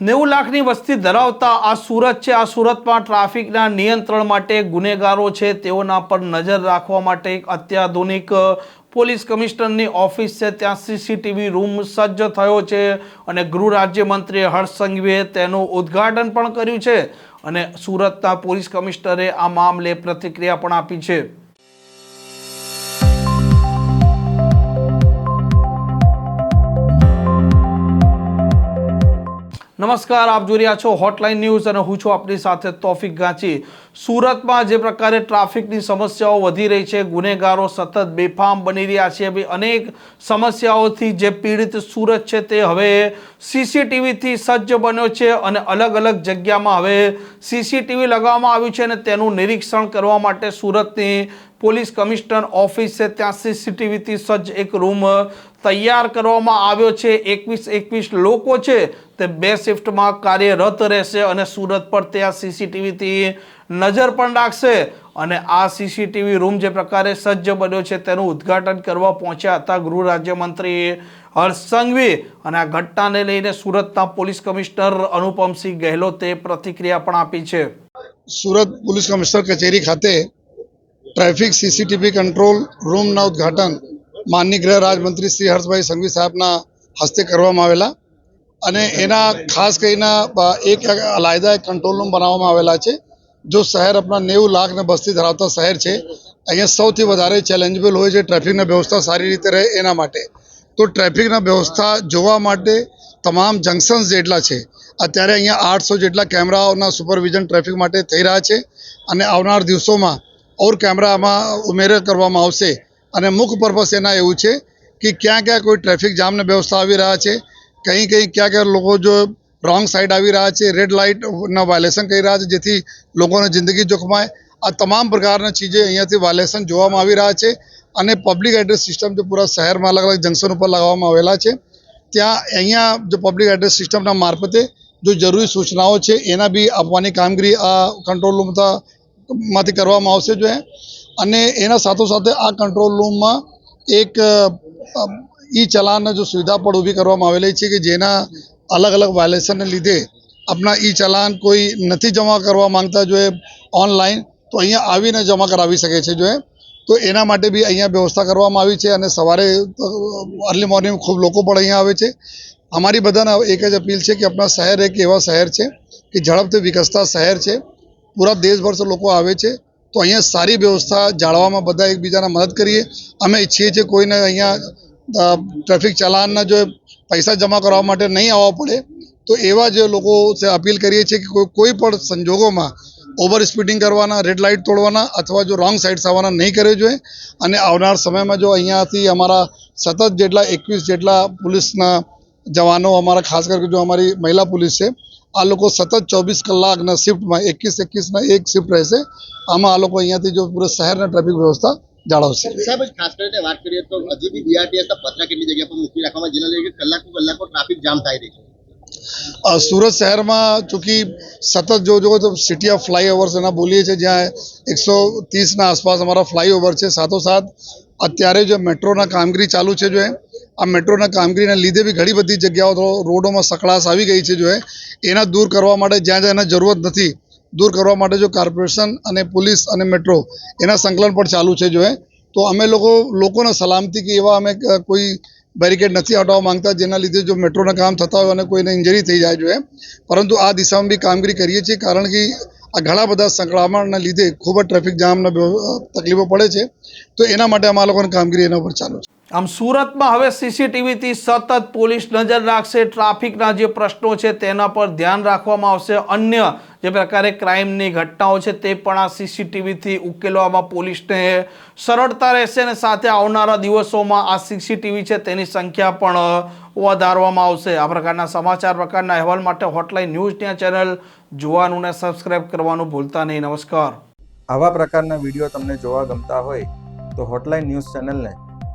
નેવું લાખની વસ્તી ધરાવતા આ સુરત છે. આ સુરતમાં ટ્રાફિકના નિયંત્રણ માટે ગુનેગારો છે. તેઓના પર નજર રાખવા માટે એક અત્યાધુનિક પોલીસ કમિશનરની ઓફિસ છે. ત્યાં સીસીટીવી રૂમ સજ્જ થયો છે અને ગૃહ રાજ્યમંત્રી હર્ષ સંઘવીએ તેનું ઉદ્ઘાટન પણ કર્યું છે અને સુરતના પોલીસ કમિશનરે આ મામલે પ્રતિક્રિયા પણ આપી છે. નમસ્કાર, આપ જોઈ રહ્યા છો હોટલાઇન ન્યૂઝ અને હું છું આપની સાથે તોફિક ગાંચી સુરતમાં જે પ્રકારે ટ્રાફિકની સમસ્યાઓ વધી રહી છે, ગુનેગારો સતત બેફામ બની રહ્યા છે અનેક સમસ્યાઓથી જે પીડિત સુરત છે તે હવે સીસીટીવીથી સજ્જ બન્યો છે અને અલગ અલગ જગ્યામાં હવે સીસીટીવી લગાવવામાં આવ્યું છે અને તેનું નિરીક્ષણ કરવા માટે સુરતની પોલીસ કમિશનર ઓફિસ છે ત્યાં સીસીટીવીથી સજ્જ એક રૂમ તૈયાર કરવામાં આવ્યો છે. એકવીસ એકવીસ લોકો છે તે બે શિફ્ટમાં કાર્યરત રહેશે અને સુરત પર ત્યાં સીસીટીવીથી નજર પણ રાખશે અને આ સીસીટીવી રૂમ જે પ્રકારે સજ્જ બન્યો છે તેનું ઉદ્ઘાટન કરવા પહોંચ્યા હતા ગૃહ રાજ્યમંત્રી હર્ષ સંઘવી. અને આ ઘટનાને લઈને સુરતના પોલીસ કમિશનર અનુપમસિંહ ગહેલોતે પ્રતિક્રિયા પણ આપી છે. સુરત પોલીસ કમિશનર કચેરી ખાતે ટ્રાફિક સીસીટીવી કંટ્રોલ રૂમના ઉદ્ઘાટન માનની ગૃહ રાજમંત્રી શ્રી હર્ષભાઈ સંઘવી સાહેબના હસ્તે કરવામાં આવેલા. અને એના ખાસ કરીને એક અલાયદા એક કંટ્રોલ રૂમ બનાવવામાં આવેલા છે, જો શહેર આપણા નેવું લાખ ને બસ્તી ધરાવતા શહેર છે, અહીંયા સૌથી વધારે ચેલેન્જેબલ હોય છે ટ્રાફિકની વ્યવસ્થા સારી રીતે રહે એના માટે. તો ટ્રાફિકના વ્યવસ્થા જોવા માટે તમામ જંકશન્સ જેટલા છે, અત્યારે અહીંયા આઠસો જેટલા કેમેરાઓના સુપરવિઝન ટ્રાફિક માટે થઈ રહ્યા છે, અને આવનાર દિવસોમાં ઓર કેમેરામાં ઉમેરો કરવામાં આવશે. અને મુખ્ય પર્પસ એના એવું છે કે ક્યાં ક્યાં કોઈ ટ્રાફિક જામની વ્યવસ્થા આવી રહ્યા છે કहीं કંઈ ક્યાં ક્યાં લોકો જો રોંગ સાઈડ આવી રહ્યા છે રેડ લાઇટના વાયોલેશન કરી રહ્યા છે, જેથી લોકોની જિંદગી જોખમાય. આ તમામ પ્રકારના ચીજે અહીંયાથી વાયલેશન જોવામાં આવી રહ્યા છે અને પબ્લિક એડ્રેસ સિસ્ટમ જે પૂરા શહેરમાં અલગ અલગ જંકશન ઉપર લગાવવામાં આવેલા છે. ત્યાં અહીંયા જો પબ્લિક એડ્રેસ સિસ્ટમના મારફતે જો જરૂરી સૂચનાઓ છે, એના બી આપવાની કામગીરી આ કંટ્રોલ રૂમમાંથી કરવામાં આવશે જો અને એના સાથોસાથે આ કંટ્રોલ રૂમમાં એક ઈ ચલાનને જો સુવિધા પણ ઊભી કરવામાં આવેલી છે કે જેના અલગ અલગ વાયલેશનને લીધે આપણા ઈ ચલાન કોઈ નથી જમા કરવા માંગતા જો એ ઓનલાઈન તો અહીંયા આવીને જમા કરાવી શકે છે જો એ. તો એના માટે બી અહીંયા વ્યવસ્થા કરવામાં આવી છે અને સવારે અર્લી મોર્નિંગ ખૂબ લોકો પણ અહીંયા આવે છે. અમારી બધાને એક જ અપીલ છે કે આપણા શહેર એક એવા શહેર છે કે ઝડપથી વિકસતા શહેર છે. પૂરા દેશભરથી લોકો આવે છે. તો અહીંયા સારી વ્યવસ્થા જાળવામાં બધા એકબીજાને મદદ કરીએ. અમે ઈચ્છીએ છીએ કોઈને અહીંયા ટ્રાફિક ચલાનના જો પૈસા જમા કરવા માટે નહીં આવવા પડે, તો એવા જે લોકો અપીલ કરીએ છીએ કે કોઈ- પણ સંજોગોમાં ઓવર સ્પીડિંગ કરવાના રેડ લાઇટ તોડવાના અથવા જો રોંગ સાઇડ્સ આવવાના નહીં કરવી જોઈએ. અને આવનાર સમયમાં જો અહીંયાથી અમારા સતત જેટલા એકવીસ જેટલા પોલીસના જવાનો, અમારા ખાસ કરીને જો અમારી મહિલા પોલીસ છે, આ લોકો સતત ચોવીસ કલાકના શિફ્ટમાં એકવીસ એકવીસના એક શિફ્ટ રહેશે. આમાં આ લોકો અહીંયાથી જો પૂરા શહેરના ટ્રાફિક વ્યવસ્થા જાળવશે. સાહેબ ખાસ કરીને વાત કરીએ તો હજી બી બીઆરટીએસ ના પતરા કેટલી જગ્યા પર મૂકી રાખવામાં જેના લઈને કલાકો કલાકો ટ્રાફિક જામ થાય રહી છે. સુરત શહેરમાં ચૂંકી સતત જો જો તો સિટી ઓફ ફ્લાયઓવર્સ એના બોલીએ છીએ જ્યાં એકસો ત્રીસના આસપાસ અમારા ફ્લાયઓવર છે. સાથોસાથ અત્યારે જો મેટ્રોના કામગીરી ચાલુ છે જો આ મેટ્રોના કામગીરીના લીધે બી ઘણી બધી જગ્યાઓ રોડોમાં સકળાશ આવી ગઈ છે જો એના દૂર કરવા માટે જ્યાં જ્યાં એને જરૂરત નથી દૂર કરવા માટે જો કોર્પોરેશન અને પોલીસ અને મેટ્રો એના સંકલન પણ ચાલુ છે જો તો અમે લોકો, લોકોને સલામતી કે એવા અમે કોઈ બેરિકેડ નથી હટાવવા માંગતા, જેના લીધે જો મેટ્રોના કામ થતા હોય અને કોઈને ઇન્જરી થઈ જાય જોઈએ પરંતુ આ દિશામાં બી કામગીરી કરીએ છીએ, કારણ કે આ ઘણા બધા સંકળામણના લીધે ખૂબ જ ટ્રાફિક જામના તકલીફો પડે છે. તો એના માટે અમારા લોકોની કામગીરી એના ઉપર ચાલુ છે. આમ સુરતમાં હવે સીસીટીવીથી સતત પોલીસ નજર રાખશે, ટ્રાફિકના જે પ્રશ્નો છે તેના પર ધ્યાન રાખવામાં આવશે. અન્ય જે પ્રકારે ક્રાઇમની ઘટનાઓ છે તે પણ આ સીસીટીવીથી ઉકેલવામાં પોલીસને સરળતા રહેશે અને સાથે આવનારા દિવસોમાં આ સીસીટીવી છે તેની સંખ્યા પણ વધારવામાં આવશે. આ પ્રકારના સમાચાર, પ્રકારના અહેવાલ માટે હોટલાઇન ન્યૂઝની આ ચેનલ જોવાનું ને સબસ્ક્રાઇબ કરવાનું ભૂલતા નહીં. નમસ્કાર. આવા પ્રકારના વીડિયો તમને જોવા ગમતા હોય તો હોટલાઇન ન્યૂઝ ચેનલને